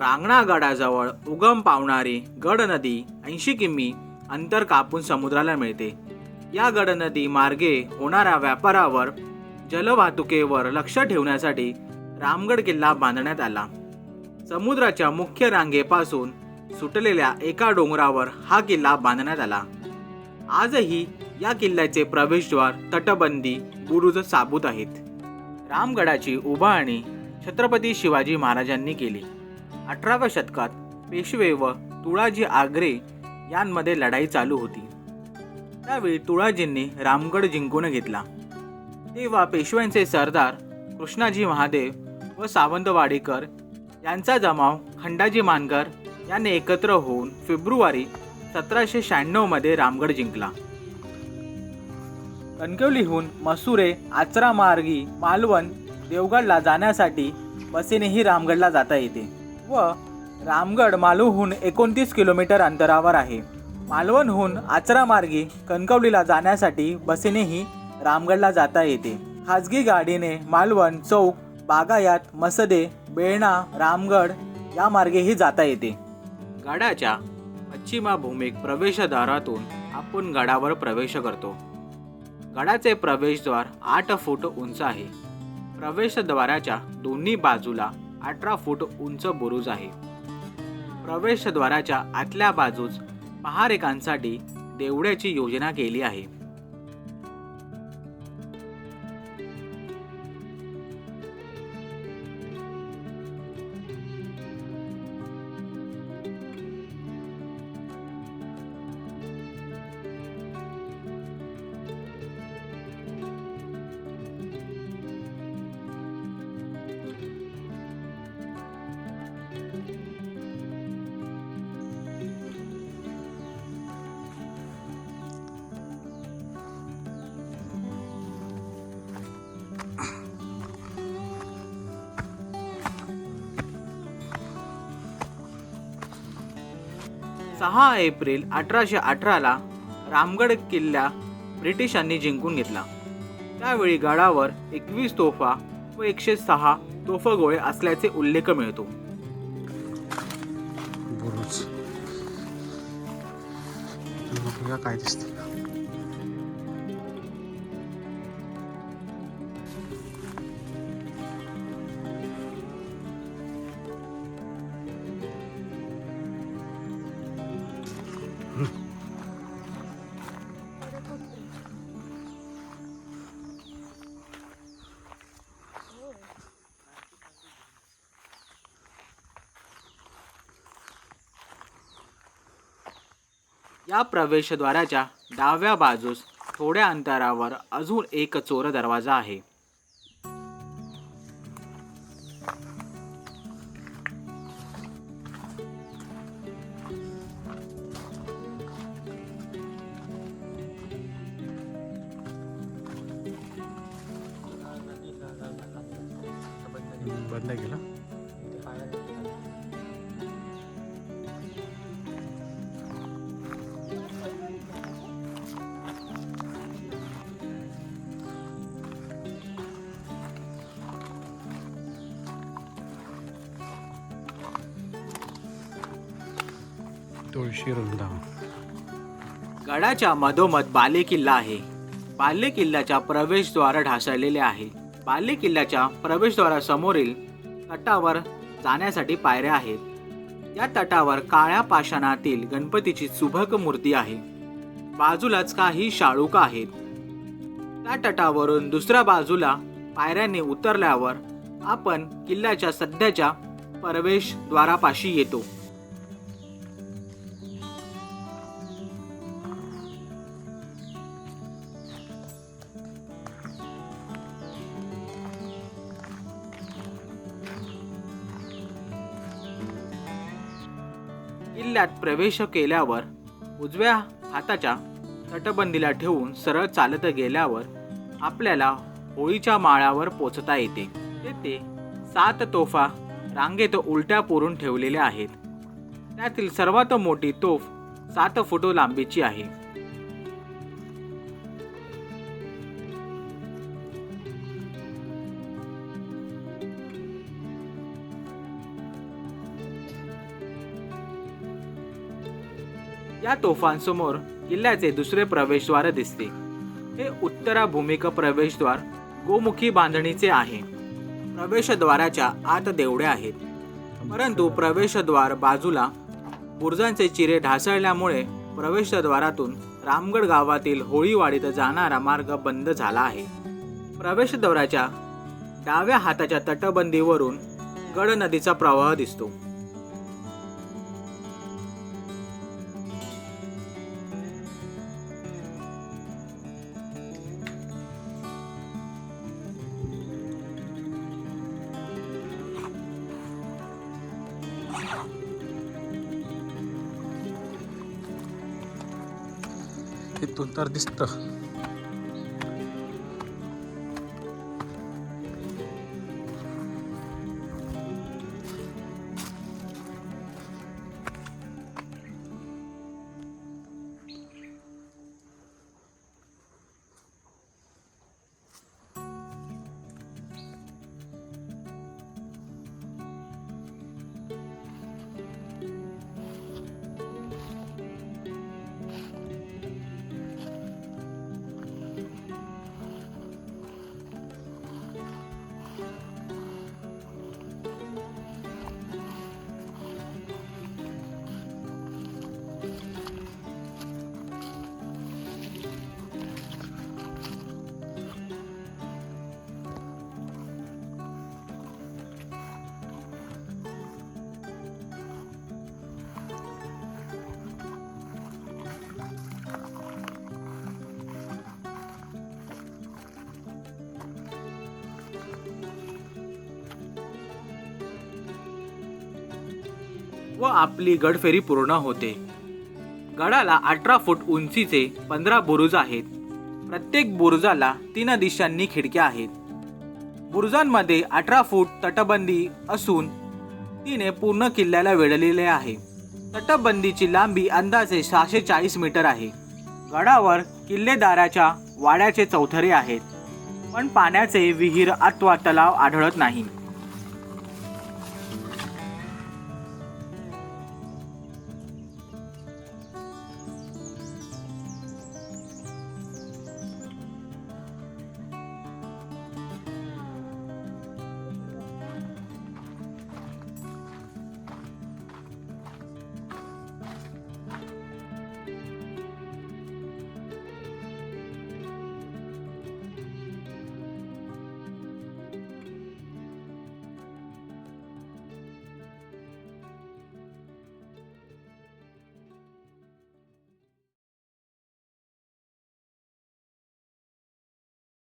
रांगणा गडाजवळ उगम पावणारी गड नदी ऐंशी किमी अंतर कापून समुद्राला मिळते. या गड नदी मार्गे होणाऱ्या व्यापारावर जलवाहतुकीवर लक्ष ठेवण्यासाठी रामगड किल्ला बांधण्यात आला. समुद्राच्या मुख्य रांगेपासून सुटलेल्या एका डोंगरावर हा किल्ला बांधण्यात आला. आजही या किल्ल्याचे प्रवेशद्वार तटबंदी बुरुज साबूत आहेत. रामगडाची उभारणी छत्रपती शिवाजी महाराजांनी केली. अठराव्या शतकात पेशवे व तुळाजी आग्रे यांमध्ये लढाई चालू होती. त्यावेळी तुळाजींनी रामगड जिंकून घेतला. तेव्हा पेशव्यांचे सरदार कृष्णाजी महादेव व सावंतवाडीकर यांचा जमाव खंडाजी मानकर यांनी एकत्र होऊन फेब्रुवारी सतराशे शहाण्णवमध्ये रामगड जिंकला. कणकवलीहून मसुरे आचरा मार्गी मालवण देवगडला जाण्यासाठी बसेनेही रामगडला जाता येते. व रामगड मालूहून एकोणतीस किलोमीटर अंतरावर आहे. मालवणहून आचरामार्गी कणकवलीला जाण्यासाठी बसेनेही रामगडला जाता येते. खाजगी गाडीने मालवण चौक बागायात मसदे बेळणा रामगड या मार्गेही जाता येते. गडाच्या पश्चिमाभूमिक प्रवेशद्वारातून आपण गडावर प्रवेश करतो. गडाचे प्रवेशद्वार आठ फूट उंच आहे. प्रवेशद्वाराच्या दोन्ही बाजूला अठरा फूट उंच बुरुज आहे. प्रवेशद्वाराच्या आतल्या बाजूस पहारेकांसाठी देवड्याची योजना केली आहे. सहा एप्रिल अठराशे अठराला रामगड किल्ला ब्रिटिशांनी जिंकून घेतला. त्यावेळी गडावर एकवीस तोफा व एकशे सहा तोफगोळे असल्याचे उल्लेख मिळतो. काय दिसते. या प्रवेशद्वाराच्या डाव्या बाजूस थोड्या अंतरावर अजून एक चोर दरवाजा आहे. बंद केला. तुळशी वृंदावन. गडाच्या मधोमध बाले किल्ला आहे. बाले किल्ल्याच्या प्रवेशद्वार ढासळलेले आहे. बाले किल्ल्याच्या प्रवेशद्वारासमोरील तटावर जाण्यासाठी पायऱ्या आहेत. या तटावर काळ्या पाषाणातील गणपतीची सुभग मूर्ती आहे. बाजूलाच काही शाळुका आहेत. त्या तटावरून दुसऱ्या बाजूला पायऱ्याने उतरल्यावर आपण किल्ल्याच्या सध्याच्या प्रवेशद्वारापाशी येतो. किल्ल्यात प्रवेश केल्यावर उजव्या हाताच्या तटबंदीला ठेवून सरळ चालत गेल्यावर आपल्याला होळीच्या माळावर पोचता येते. तेथे सात तोफा रांगेत उलट्या पुरून ठेवलेल्या आहेत. त्यातील सर्वात मोठी तोफ सात फुटो लांबीची आहे. या तोफांसमोर किल्ल्याचे दुसरे प्रवेशद्वार दिसते. हे उत्तरा भूमिका प्रवेशद्वार गोमुखी बांधणीचे आहे. प्रवेशद्वाराच्या आत देवड्या आहेत. परंतु प्रवेशद्वार बाजूला बुर्जांचे चिरे ढासळल्यामुळे प्रवेशद्वारातून रामगड गावातील होळीवाडीत जाणारा मार्ग बंद झाला आहे. प्रवेशद्वाराच्या डाव्या हाताच्या तटबंदीवरून गड नदीचा प्रवाह दिसतो. इथून तर दिसतं. व आपली गडफेरी पूर्ण होते. गडाला अठरा फूट उंचीचे पंधरा बुरुज आहेत. प्रत्येक बुरुजाला तीन दिशांनी खिडक्या आहेत. बुरुजांमध्ये अठरा फूट तटबंदी असून तिने पूर्ण किल्ल्याला वेढलेले आहे. तटबंदीची लांबी अंदाजे सहाशे चाळीस मीटर आहे. गडावर किल्लेदाराच्या वाड्याचे चौथरे आहेत. पण पाण्याचे विहीर अथवा तलाव आढळत नाही.